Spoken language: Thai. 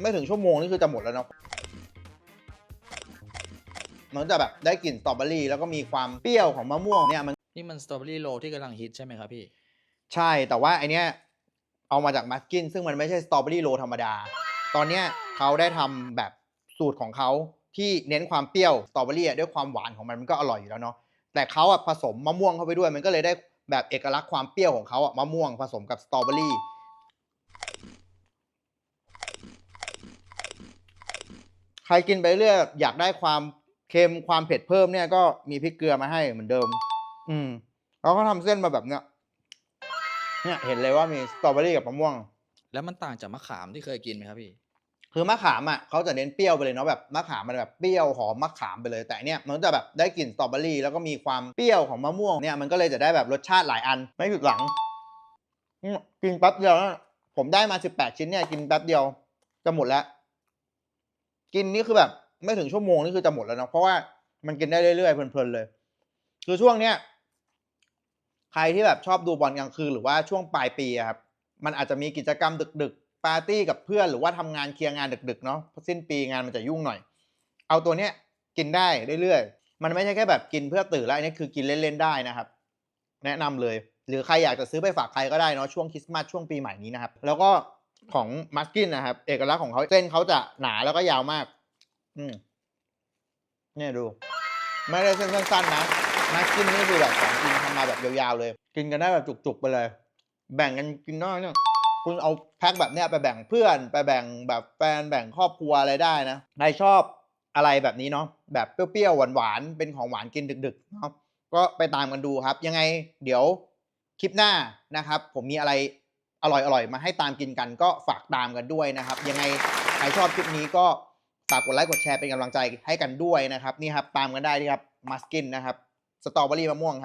ไม่ถึงชั่วโมงนี่คือจะหมดแล้วเนาะมันจะแบบได้กลิ่นสตรอเบอรี่แล้วก็มีความเปรี้ยวของมะม่วงเนี่ยมันนี่มันสตรอเบอรี่โรที่กำลังฮิตใช่ไหมครับพี่ ใช่แต่ว่าไอเนี้ยเอามาจากมัสกินซึ่งมันไม่ใช่สตรอเบอรี่โรธรรมดา ตอนเนี้ยเขาได้ทำแบบสูตรของเขาที่เน้นความเปรี้ยวสตรอเบอรี่อะด้วยความหวานของมันมันก็อร่อยอยู่แล้วเนาะแต่เขาอะผสมมะม่วงเข้าไปด้วยมันก็เลยได้แบบเอกลักษณ์ความเปรี้ยวของเขาอะมะม่วงผสมกับสตรอเบอรี่ ใครกินไปเรื่อยอยากได้ความเค็มความเผ็ดเพิ่มเนี่ยก็มีพริกเกลือมาให้เหมือนเดิม อืมแล้วก็ทำเส้นมาแบบเนี้ยเนี่ยเห็นเลยว่ามีสตรอเบอรี่กับมะม่วง แล้วมันต่างจากมะขามที่เคยกินไหมครับพี่ คือมะขามอะเขาจะเน้นเปรี้ยวไปเลยเนาะแบบมะขามมันแบบเปรี้ยวหอมมะขามไปเลย แต่อันเนี่ยมันจะแบบได้กลิ่นสตรอเบอรี่แล้วก็มีความเปรี้ยวของมะม่วงเนี่ยมันก็เลยจะได้แบบรสชาติหลายอัน ไม่ผิดหวังอืมกินแป๊บเดียวนะผมได้มาสิบแปดชิ้นเนี่ยกินแป๊บเดียวจะหมดแล้ว กินนี่คือแบบไม่ถึงชั่วโมงนี่คือจะหมดแล้วเนาะเพราะว่ามันกินได้เรื่อยๆเพลินๆเลย คือช่วงเนี้ยใครที่แบบชอบดูบอลกลางคืนหรือว่าช่วงปลายปีครับมันอาจจะมีกิจกรรมดึก ๆ ปาร์ตี้กับเพื่อนหรือว่าทำงานเคลียร์งานดึกๆเนาะพราะสิ้นปีงานมันจะยุ่งหน่อย เอาตัวเนี้ยกินได้เรื่อยๆ มันไม่ใช่แค่แบบกินเพื่อตื่นแล้วอันนี้คือกินเล่นๆได้นะครับ แนะนำเลย หรือใครอยากจะซื้อไปฝากใครก็ได้เนาะช่วงคริสต์มาสช่วงปีใหม่นี้นะครับ แล้วก็ ของมัสกินนะครับ เอกลักษณ์ของเขาเส้นเขาจะหนาแล้วก็ยาวมาก อืมเนี่ยดู ไม่ได้เส้นสั้นๆนะมัสกินนี่คือแบบของจริงทำมาแบบยาวๆเลย กินกันได้แบบจุกๆไปเลย แบ่งกันกินได้เนี่ยคุณเอาแพ็คแบบเนี้ยไปแบ่งเพื่อน ไปแบ่งแบบแฟนแบ่งครอบครัวอะไรได้นะใครชอบอะไรแบบนี้เนาะแบบเปรี้ยวๆหวานๆเป็นของหวานกินดึกๆเนาะก็ไปตามกันดูครับ ยังไงเดี๋ยวคลิปหน้านะครับ ผมมีอะไร อร่อยๆ มาให้ตามกินกันก็ฝากตามกันด้วยนะครับ ยังไงใครชอบคลิปนี้ก็ฝากกดไลค์กดแชร์เป็นกำลังใจให้กันด้วยนะครับ นี่ครับตามกันได้ที่ครับมัสกินนะครับสตรอเบอรี่มะม่วง